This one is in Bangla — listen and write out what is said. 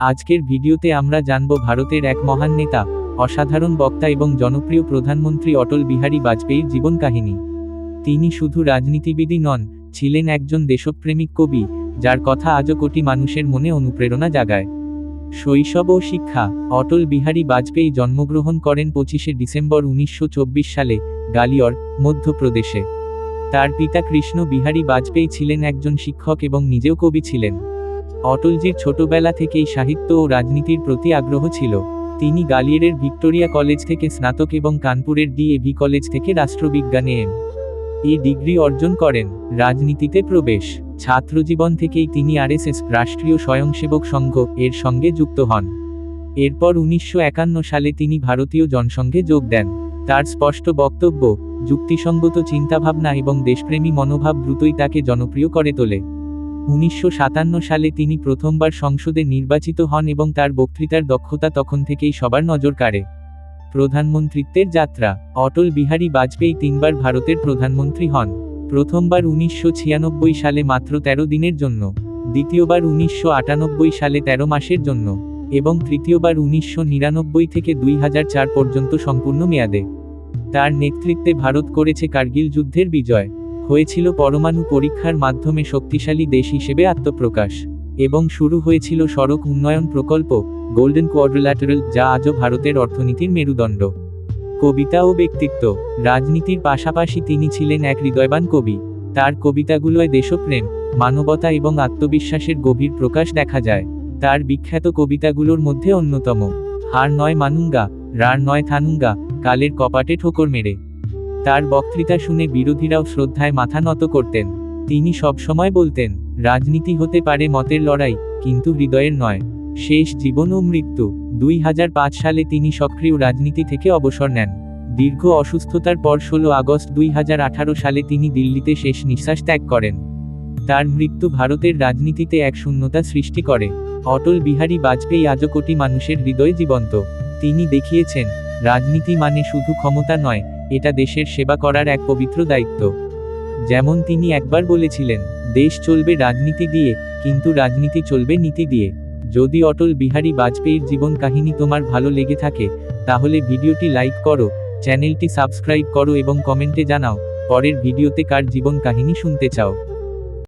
আজকের ভিডিওতে আমরা জানব ভারতের এক মহান নেতা, অসাধারণ বক্তা এবং জনপ্রিয় প্রধানমন্ত্রী অটল বিহারী বাজপেয়ীর জীবন কাহিনী। তিনি শুধু রাজনীতিবিদই নন, ছিলেন একজন দেশপ্রেমিক কবি, যার কথা আজও কোটি মানুষের মনে অনুপ্রেরণা জাগায়। শৈশব ও শিক্ষা, অটল বিহারী বাজপেয়ী জন্মগ্রহণ করেন পঁচিশে ডিসেম্বর উনিশশো চব্বিশ সালে, গালিয়র, মধ্যপ্রদেশে। তার পিতা কৃষ্ণ বিহারী বাজপেয়ী ছিলেন একজন শিক্ষক এবং নিজেও কবি ছিলেন। অটলজির ছোটবেলা থেকেই সাহিত্য ও রাজনীতির প্রতি আগ্রহ ছিল। তিনি গালিয়ারের ভিক্টোরিয়া কলেজ থেকে স্নাতক এবং কানপুরের ডিএভি কলেজ থেকে রাষ্ট্রবিজ্ঞানে এম. এ ডিগ্রি অর্জন করেন। রাজনীতিতে প্রবেশ। ছাত্রজীবন থেকেই তিনি আরএসএস, রাষ্ট্রীয় স্বয়ংসেবক সংঘ, এর সঙ্গে যুক্ত হন। এরপর উনিশশো একান্ন সালে তিনি ভারতীয় জনসংঘে যোগ দেন। তার স্পষ্ট বক্তব্য, যুক্তিসঙ্গত চিন্তাভাবনা এবং দেশপ্রেমী মনোভাব দ্রুতই তাকে জনপ্রিয় করে তোলে। উনিশশো সাতান্ন সালে তিনি প্রথমবার সংসদে নির্বাচিত হন এবং তার বক্তৃতার দক্ষতা তখন থেকেই সবার নজর কাড়ে। প্রধানমন্ত্রীত্বের যাত্রা। অটল বিহারী বাজপেয়ী তিনবার ভারতের প্রধানমন্ত্রী হন। প্রথমবার উনিশশো ছিয়ানব্বই সালে মাত্র ১৩ দিনের জন্য। দ্বিতীয়বার উনিশশো আটানব্বই সালে ১৩ মাসের জন্য। এবং তৃতীয়বার উনিশশো নিরানব্বই থেকে দুই হাজার চার পর্যন্ত সম্পূর্ণ মেয়াদে। তার নেতৃত্বে ভারত করেছে কার্গিল যুদ্ধের বিজয়। হয়েছিল পরমাণু পরীক্ষার মাধ্যমে শক্তিশালী দেশ হিসেবে আত্মপ্রকাশ, এবং শুরু হয়েছিল সড়ক উন্নয়ন প্রকল্প গোল্ডেন কোয়াড্রিল্যাটারাল যা আজও ভারতের অর্থনীতির মেরুদণ্ড। কবিতা ও ব্যক্তিত্ব, রাজনীতির পাশাপাশি তিনি ছিলেন এক হৃদয়বান কবি। তার কবিতাগুলোয় দেশপ্রেম, মানবতা এবং আত্মবিশ্বাসের গভীর প্রকাশ দেখা যায়। তার বিখ্যাত কবিতাগুলোর মধ্যে অন্যতম, হার নয় মানুঙ্গা, রার নয় থানুঙ্গা, কালের কপাটে ঠোকর মেরে। তার বক্তৃতা শুনে বিরোধীরাও শ্রদ্ধায় মাথা নত করতেন। তিনি সবসময় বলতেন, রাজনীতি হতে পারে মতের লড়াই, কিন্তু হৃদয়ের নয়। শেষ জীবন ও মৃত্যু। দুই হাজার পাঁচ সালে তিনি সক্রিয় রাজনীতি থেকে অবসর নেন। দীর্ঘ অসুস্থতার পর ষোলো আগস্ট দুই হাজার আঠারো সালে তিনি দিল্লিতে শেষ নিঃশ্বাস ত্যাগ করেন। তার মৃত্যু ভারতের রাজনীতিতে এক শূন্যতা সৃষ্টি করে। অটল বিহারী বাজপেয়ী আজও কোটি মানুষের হৃদয়ে জীবন্ত। তিনি দেখিয়েছেন, রাজনীতি মানে শুধু ক্ষমতা নয় এটা দেশের সেবা করার এক পবিত্র দায়িত্ব। যেমন তিনি একবার বলেছিলেন, দেশ চলবে রাজনীতি দিয়ে, কিন্তু রাজনীতি চলবে নীতি দিয়ে। যদি অটল বিহারী বাজপেয়ীর জীবন কাহিনী তোমার ভালো লেগে থাকে, তাহলে ভিডিওটি লাইক করো, চ্যানেলটি সাবস্ক্রাইব করো এবং কমেন্টে জানাও, পরের ভিডিওতে কার জীবন কাহিনী শুনতে চাও।